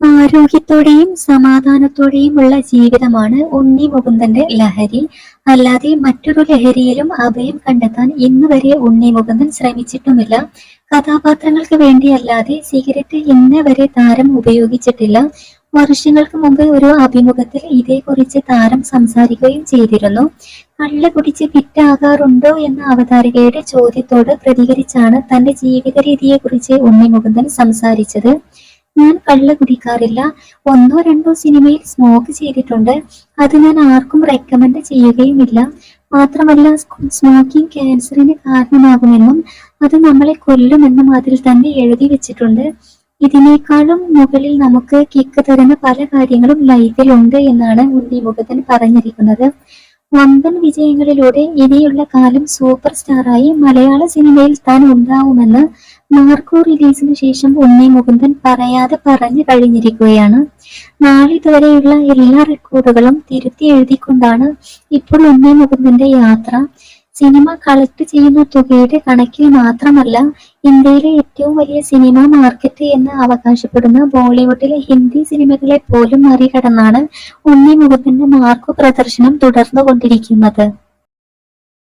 ആരോഗ്യത്തോടെയും സമാധാനത്തോടെയും ഉള്ള ജീവിതമാണ് ഉണ്ണി മുകുന്ദന്റെ ലഹരി. അല്ലാതെ മറ്റൊരു ലഹരിയിലും അഭയം കണ്ടെത്താൻ ഇന്ന് വരെ ഉണ്ണി മുകുന്ദൻ ശ്രമിച്ചിട്ടുമില്ല. കഥാപാത്രങ്ങൾക്ക് വേണ്ടിയല്ലാതെ സിഗരറ്റ് ഇന്ന് വരെ താരം ഉപയോഗിച്ചിട്ടില്ല. വർഷങ്ങൾക്ക് മുമ്പ് ഒരു അഭിമുഖത്തിൽ ഇതേക്കുറിച്ച് താരം സംസാരിക്കുകയും ചെയ്തിരുന്നു. കള്ള് കുടിച്ച് ഫിറ്റാകാറുണ്ടോ എന്ന അവതാരികയുടെ ചോദ്യത്തോട് പ്രതികരിച്ചാണ് തന്റെ ജീവിത രീതിയെക്കുറിച്ച് ഉണ്ണി മുകുന്ദൻ സംസാരിച്ചത്. ഞാൻ കള്ള് കുടിക്കാറില്ല. ഒന്നോ രണ്ടോ സിനിമയിൽ സ്മോക്ക് ചെയ്തിട്ടുണ്ട്. അത് ഞാൻ ആർക്കും റെക്കമെൻഡ് ചെയ്യുകയുമില്ല. മാത്രമല്ല സ്മോക്കിംഗ് ക്യാൻസറിന് കാരണമാകുമെന്നും അത് നമ്മളെ കൊല്ലുമെന്നും അതിൽ തന്നെ എഴുതി വെച്ചിട്ടുണ്ട്. ഇതിനേക്കാളും മുകളിൽ നമുക്ക് കിക്ക് തരുന്ന പല കാര്യങ്ങളും ലൈഫിൽ ഉണ്ട് എന്നാണ് ഉണ്ണി മുഖത്തിന് പറഞ്ഞിരിക്കുന്നത്. വമ്പൻ വിജയങ്ങളിലൂടെ ഇനിയുള്ള കാലം സൂപ്പർ സ്റ്റാറായി മലയാള സിനിമയിൽ താൻ ഉണ്ടാവുമെന്ന് മാർക്കോ റിലീസിന് ശേഷം ഉണ്ണി മുകുന്ദൻ പറയാതെ പറഞ്ഞു കഴിഞ്ഞിരിക്കുകയാണ്. നാളിതുവരെയുള്ള എല്ലാ റെക്കോർഡുകളും തിരുത്തി എഴുതിക്കൊണ്ടാണ് ഇപ്പോൾ ഉണ്ണി മുകുന്ദന്റെ യാത്ര. സിനിമ കളക്ട് ചെയ്യുന്ന തുകയുടെ കണക്കിൽ മാത്രമല്ല ഇന്ത്യയിലെ ഏറ്റവും വലിയ സിനിമ മാർക്കറ്റ് എന്ന് അവകാശപ്പെടുന്ന ബോളിവുഡിലെ ഹിന്ദി സിനിമകളെ പോലും മറികടന്നാണ് ഉണ്ണി മുകുന്ദന്റെ മാർക്കോ പ്രദർശനം തുടർന്നുകൊണ്ടിരിക്കുന്നത്.